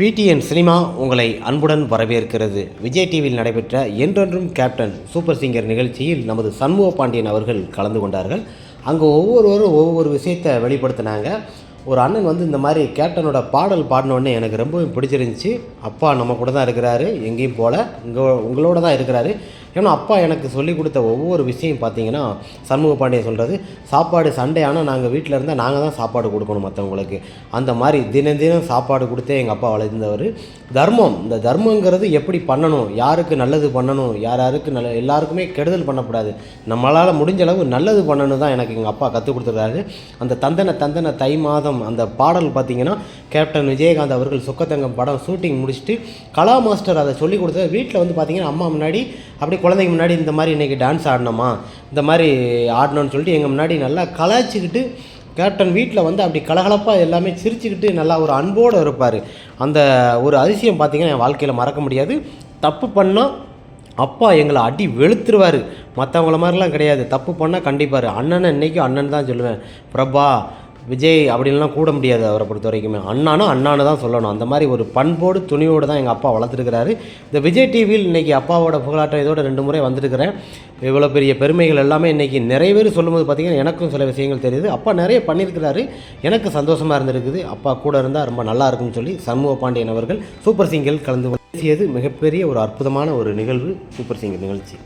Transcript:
PTN cinema உங்களை அன்புடன் வரவேற்கிறது. விஜய் டிவியில் நடைபெற்ற என்றென்றும் கேப்டன் சூப்பர் சிங்கர் நிகழ்ச்சியில் நமது சண்முக பாண்டியன் அவர்கள் கலந்து கொண்டார்கள். அங்கே ஒவ்வொருவரும் ஒவ்வொரு விஷயத்தை வெளிப்படுத்தினாங்க. ஒரு அண்ணன் வந்து இந்த மாதிரி கேப்டனோட பாடல் பாடினோடனே எனக்கு ரொம்பவும் பிடிச்சிருந்துச்சி. அப்பா நம்ம கூட தான் இருக்கிறாரு எங்கேயும் போகல. இங்கே உங்களோட தான் இருக்கிறாரு. ஏன்னா அப்பா எனக்கு சொல்லி கொடுத்த ஒவ்வொரு விஷயம் பார்த்தீங்கன்னா சண்முக பாண்டியன் சொல்கிறது சாப்பாடு சண்டே ஆனால் நாங்கள் வீட்டில் இருந்தால் நாங்கள் தான் சாப்பாடு கொடுக்கணும் மற்றவங்களுக்கு அந்த மாதிரி தினம் தினம் சாப்பாடு கொடுத்தே எங்கள் அப்பா வளர்ந்தவர். தர்மம் இந்த தர்மங்கிறது எப்படி பண்ணணும் யாருக்கு நல்லது பண்ணணும் யார் யாருக்கு நல்ல எல்லாருக்குமே கெடுதல் பண்ணக்கூடாது. நம்மளால் முடிஞ்ச அளவு நல்லது பண்ணணும் தான் எனக்கு எங்கள் அப்பா கற்றுக் கொடுத்துருக்காரு. அந்த தந்தன தந்தன தை மாதம் அந்த பாடல் பார்த்தீங்கன்னா கேப்டன் விஜயகாந்த் அவர்கள் சொக்கத்தங்கம் படம் ஷூட்டிங் முடிச்சுட்டு கலா மாஸ்டர் அதை சொல்லி கொடுத்தது. வீட்டில் வந்து பார்த்தீங்கன்னா அம்மா முன்னாடி அப்படி குழந்தைங்க முன்னாடி இந்த மாதிரி இன்றைக்கி டான்ஸ் ஆடணுமா? இந்த மாதிரி ஆடணும்னு சொல்லிட்டு எங்கள் முன்னாடி நல்லா கலாய்ச்சிக்கிட்டு கேப்டன் வீட்டில் வந்து அப்படி கலகலப்பாக எல்லாமே சிரிச்சுக்கிட்டு நல்லா ஒரு அன்போடு இருப்பார். அந்த ஒரு அதிசயம் பார்த்திங்கன்னா என் வாழ்க்கையில் மறக்க முடியாது. தப்பு பண்ணால் அப்பா எங்களை அடி வெளுத்துருவார். மற்றவங்கள மாதிரிலாம் கிடையாது. தப்பு பண்ணால் கண்டிப்பார். அண்ணனை இன்றைக்கும் அண்ணன் தான் சொல்லுவேன். பிரபா விஜய் அப்படின்லாம் கூட முடியாது அவரை பொறுத்த வரைக்குமே. அண்ணானா அண்ணானு தான் சொல்லணும். அந்த மாதிரி ஒரு பண்போடு துணியோடு தான் எங்கள் அப்பா வளர்த்துருக்கிறாரு. இந்த விஜய் டிவியில் இன்றைக்கி அப்பாவோட புகழாட்டம் இதோட ரெண்டு முறை வந்திருக்கிறேன். இவ்வளோ பெரிய பெருமைகள் எல்லாமே இன்றைக்கி நிறைய பேர் சொல்லும்போது பார்த்திங்கன்னா எனக்கும் சில விஷயங்கள் தெரியுது. அப்பா நிறைய பண்ணியிருக்கிறாரு. எனக்கு சந்தோஷமாக இருந்திருக்குது. அப்பா கூட இருந்தால் ரொம்ப நல்லா இருக்கும்னு சொல்லி சண்முக பாண்டியன் அவர்கள் சூப்பர் சிங்கர் கலந்து பேசியது மிகப்பெரிய ஒரு அற்புதமான ஒரு நிகழ்வு சூப்பர் சிங்கர் நிகழ்ச்சி.